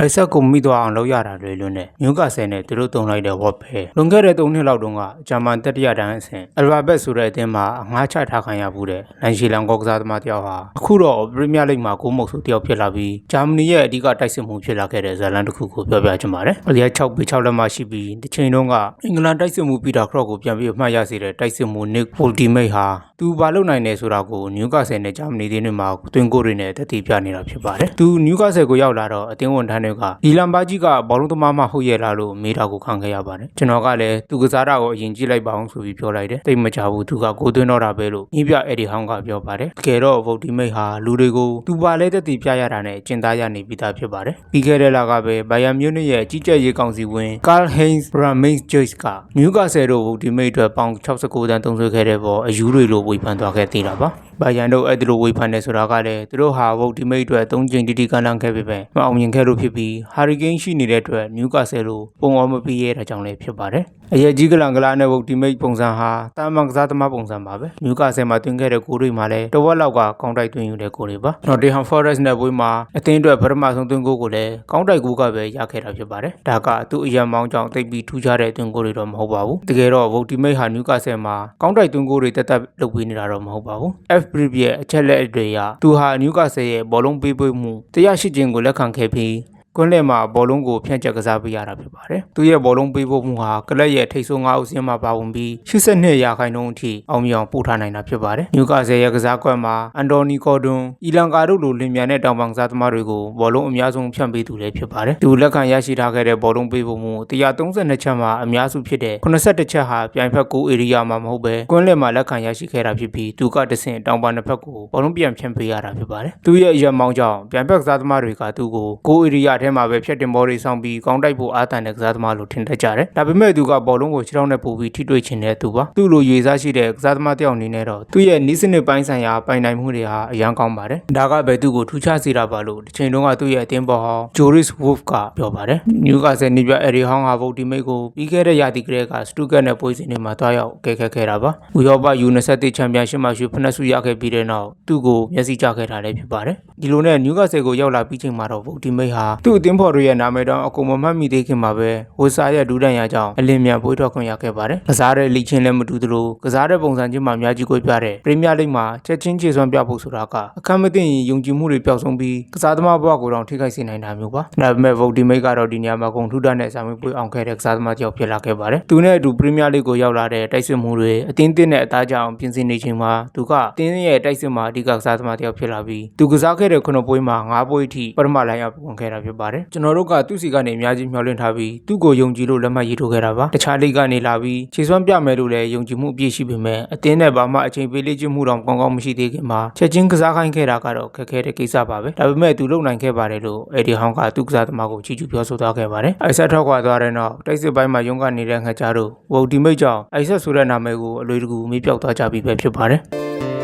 အိုက်ဆက်ကိုမိသွားအောင်လုပ်ရတာတွေလွန်းတဲ့မြူးကဆယ်နဲ့သူတို့တုံလိုက်တဲ့ဝက်ပဲလွန်ခဲ့တဲ့3နှစ်လောက်တုန်းကဂျာမန်တတိယတန်းအဆင့်အလ်ဖာဘက်ဆိုတဲ့အသင်းမှာအငှားချထားခံရမှုတဲ့နိုင်ရှီလန်ကောကစားသမားတယောက်ဟာအခုတော့ပရီးမီးယားလိဂ်မှာကိုးမုတ်ဆိုတယောက်ဖြစ်လာပြီးဂျာမနီရဲ့အဓိကတိုက်စစ်မှုဖြစ်လာခဲ့တဲ့ဇာတ်လမ်းတစ်ခုကိုပြောပြချင်ပါတယ်အလျက်6ပေ6လက်မှရှိပြီးတစ်ချိန်တုန်းကအင်္ဂလန်တိုက်စစ်မှုပီတာခရော့ကိုပြန်ပြီးအမှတ်ရစေတဲ့တိုက်စစ်မှုနစ်ပိုလ်တီမိတ်ဟာသူဘာလုပ်နိုင်လဲဆိုတာကိုနျူကာဆယ်နဲ့ဂျာမနီတင်းတွေမှာတွင်ကိုတွေနဲ့တတိပြနေတာဖြစ်ပါတယ်သူနျူကာဆယ်ကိုရောက်လာတော့အသင်းဝန်ထမ်းတွေကဒီလမ်ဘာကြီးကဘောလုံးသမားမှဟုတ်ရဲ့လားလို့မေးတာကိုခံခဲ့ရပါတယ်ကျွန်တော်ကလည်းသူကစားတာကိုအရင်ကြည့်လိုက်ပါအောင်ဆိုပြီးပြောလိုက်တယ်တိတ်မကြဘူးသူကကိုသွင်းတော့တာပဲလို့ညီးပြအဲ့ဒီဟောင်းကပြောပါတယ်တကယ်တော့ဗုဒ္ဓိမိတ်ဟာလူတွေကိုသူပါလဲတတိပြရတာနဲ့ကျင်သားရနေပြီးသားဖြစ်ပါတယ်ပြီးခဲ့တဲ့လကပဲဘိုင်ယန်မြူးနစ်ရဲ့ကြီးကြပ်ရေးကောင်စီဝင်ကားဟိန်းစ်ဘရာမင်းဂျို့စ်ကနျူကာဆယ်တို့ဗုဒ္ဓိမိတ်အတွက်ပေါင်69တန်းသုံးဆွဲခဲ့တဲ့ပေါ်အယူတွေလိုဝေဖန်သွားခဲ့သေးတာပါဘိုင်ယန်တို့အဲ့ဒီလိုဝေဖန်နေဆိုတာကလည်းသူတို့ဟာဗုဒ္ဓိမိတ်အတွက်၃ချိန်တိတိကမ်းလှမ်းခဲ့ပေမဲ့မအောင်မြင်ခဲ့လို့ဖြစ်ပြီးဟာရီကိန်းရှိနေတဲ့အတွက်နျူကာဆယ်လိုပုံအောင်မပြီးရတဲ့ကြောင့်လည်းဖြစ်ပါတယ်အရက်ကြီးကလန်ကလာနဲ့ဗုဒ္ဓိမိတ်ပုံစံဟာတာမန်ကစားသမားပုံစံပါပဲနျူကာဆယ်မှာတွင်ခဲ့တဲ့ကိုတွေမှာလည်းတဝက်လောက်ကကောင်းတိုက်တွင်ယူတဲ့ကိုတွေပါနော်တေဟမ်ဖော်ရက်စ်နဲ့ဘွေးမှာအသင်းအတွက်ပထမဆုံးတွင်ကိုကိုလည်းကောင်းတိုက်ကိုကပဲရခဲ့တာဖြစ်ပါတယ်ဒါကသူ့အရန်မောင်းကြောင့်တိတ်ပြီးထူးခြားတဲ့တွင်ကိုတွေတော့မဟုတ်ပါဘူးတကယ်တော့ဗုဒ္ဓိမိတ်ဟာနျူကာဆယ်မှာကောင်းတိုက်တွင်ကိုတွေတက်တက်လုပ်ပေးနေတာတော့မဟုတ်ပါဘူး F brief ရဲ့အချက်လက်တွေအရသူဟာနျူကာဆယ်ရဲ့ဘောလုံးပေးပွေးမှုတရားရှိခြင်းကိုလက်ခံခဲ့ပြီး ကွန်းလက်မှာဘောလုံးကိုဖြန့်ကျက်ကစားပေးရတာဖြစ်ပါတယ်။သူရဲ့ဘောလုံးပေးဖို့မှုဟာကလပ်ရဲ့ထိပ်ဆုံး၅အုပ်စင်းမှာပါဝင်ပြီး82ရာခိုင်နှုန်းအထိအောင်မြင်အောင်ပို့ထားနိုင်တာဖြစ်ပါတယ်။နျူကာဆယ်ရဲ့ကစားကွက်မှာအန်တိုနီကော်ဒွန်၊အီလန်ကာတို့လိုလင်မြန်တဲ့တောင်ပန်ကစားသမားတွေကိုဘောလုံးအများဆုံးဖြန့်ပေးသူလည်းဖြစ်ပါတယ်။သူလက်ခံရရှိထားခဲ့တဲ့ဘောလုံးပေးဖို့မှု132ချက်မှာအများစုဖြစ်တဲ့82ချက်ဟာပြိုင်ဖက်9ဧရိယာမှာမဟုတ်ပဲကွန်းလက်မှာလက်ခံရရှိခဲ့တာဖြစ်ပြီးသူကတဆင့်တောင်ပန်တစ်ဖက်ကိုဘောလုံးပြန်ဖြန့်ပေးရတာဖြစ်ပါတယ်။သူရဲ့အရက်မောင်းကြောင့်ပြိုင်ဖက်ကစားသမားတွေကသူ့ကို9ဧရိယာထဲမှာပဲဖြတ်တင်ဘောတွေဆောင်ပြီးကောင်းတိုက်ဖို့အားတန်တဲ့ကစားသမားလို့ထင်တတ်ကြတယ်။ဒါပေမဲ့သူကဘောလုံးကိုခြေထောက်နဲ့ပို့ပြီးထိတွေ့ချင်တဲ့သူပါ။သူ့လိုရွေစားရှိတဲ့ကစားသမားတစ်ယောက်အနေနဲ့တော့သူ့ရဲ့နီးစနစ်ပိုင်းဆိုင်ရာပိုင်နိုင်မှုတွေဟာအရန်ကောင်းပါတယ်။ဒါကပဲသူ့ကိုထူးခြားစေတာပါလို့ဒီချိန်တုန်းကသူ့ရဲ့အသင်းပေါ်ဟောင်း Joris Wolf ကပြောပါတယ်။နျူကာဆယ်နီးပြအရီဟောင်းဟာဗုဒ္ဓိမိတ်ကိုပြီးခဲ့တဲ့ရာသီကလေးကစတူကတ်နဲ့ပွဲစဉ်တွေမှာတွားရောက်ကဲခတ်ခဲ့တာပါ။ဥရောပ U21 ချန်ပီယံရှစ်မှာရွှေဖနက်ဆုရခဲ့ပြီးတဲ့နောက်သူ့ကိုမျက်စိကျခဲ့တာလည်းဖြစ်ပါတယ်။ဒီလိုနဲ့နျူကာဆယ်ကိုရောက်လာပြီးချိန်မှာတော့ဗုဒ္ဓိမိတ်ဟာသူ့အသင်းဖော်တွေရဲ့နာမည်တောင်အကုန်မမှတ်မိသေးခင်မှာပဲဝဆာရဲ့ဒူးတန်ရကြောင့်အလင်းမြန်ပွေးထွက်ခွင့်ရခဲ့ပါတယ်။ကစားတဲ့လိချင်းလည်းမတူသလိုကစားတဲ့ပုံစံချင်းမှအများကြီးကိုပြတဲ့ပရီးမီးယားလိဂ်မှာချက်ချင်းခြေစွမ်းပြဖို့ဆိုတာကအခက်မသိရင်ယုံကြည်မှုတွေပျောက်ဆုံးပြီးကစားသမားဘဝကိုတောင်ထိခိုက်စေနိုင်တာမျိုးပါ။ဒါပေမဲ့ဗုဒ္ဓိမိတ်ကတော့ဒီနေရာမှာဂုံထူးတတ်တဲ့စာမေးပွဲအောင်ခဲ့တဲ့ကစားသမားတစ်ယောက်ဖြစ်လာခဲ့ပါတယ်။သူနဲ့အတူပရီးမီးယားလိဂ်ကိုရောက်လာတဲ့တိုက်စစ်မှုတွေအတင်းတင်းနဲ့အသားကြောင်ပြင်ဆင်နေချိန်မှာသူကတင်းရဲ့တိုက်စစ်မှာအဓိကကစားသမားတစ်ယောက်ဖြစ်လာပြီးသူကစားခဲ့တဲ့ခုနှစ်ပွဲမှာ၅ပွဲအထိပထမလိုင်းအပ်ဝင်ခဲ့တာဖြစ်ပါတယ်။ကျွန်တော်တို့ကသူ့စီကနေအများကြီးမျှော်လင့်ထားပြီးသူ့ကိုယုံကြည်လို့လက်မှတ်ရေးထိုးခဲ့တာပါ။တခြားလိဂ်ကနေလာပြီးခြေစွမ်းပြမယ်လို့လည်းယုံကြည်မှုအပြည့်ရှိပေမဲ့အတင်းနဲ့ဘာမှအချိန်ပေးလေးခြင်းမှုတော့ကောင်းကောင်းမရှိသေးခင်မှာချက်ချင်းကစားခိုင်းခဲ့တာကတော့ခက်ခဲတဲ့ကိစ္စပါပဲ။ဒါပေမဲ့သူလုံနိုင်ခဲ့ပါတယ်လို့အေဒီဟောင်းကသူ့ကစားသမားကိုချီးကျူးပြောဆိုသွားခဲ့ပါတယ်။အိုက်ဆက်ထောက်ခွာသွားတဲ့နောက်တိုက်စစ်ပိုင်းမှာရုန်းကန်နေတဲ့ငှက်ကြားတို့ဝုတ်ဒီမိတ်ကြောင့်အိုက်ဆက်ဆိုတဲ့နာမည်ကိုအလွယ်တကူမေးပြောက်သွားကြပြီပဲဖြစ်ပါတယ်။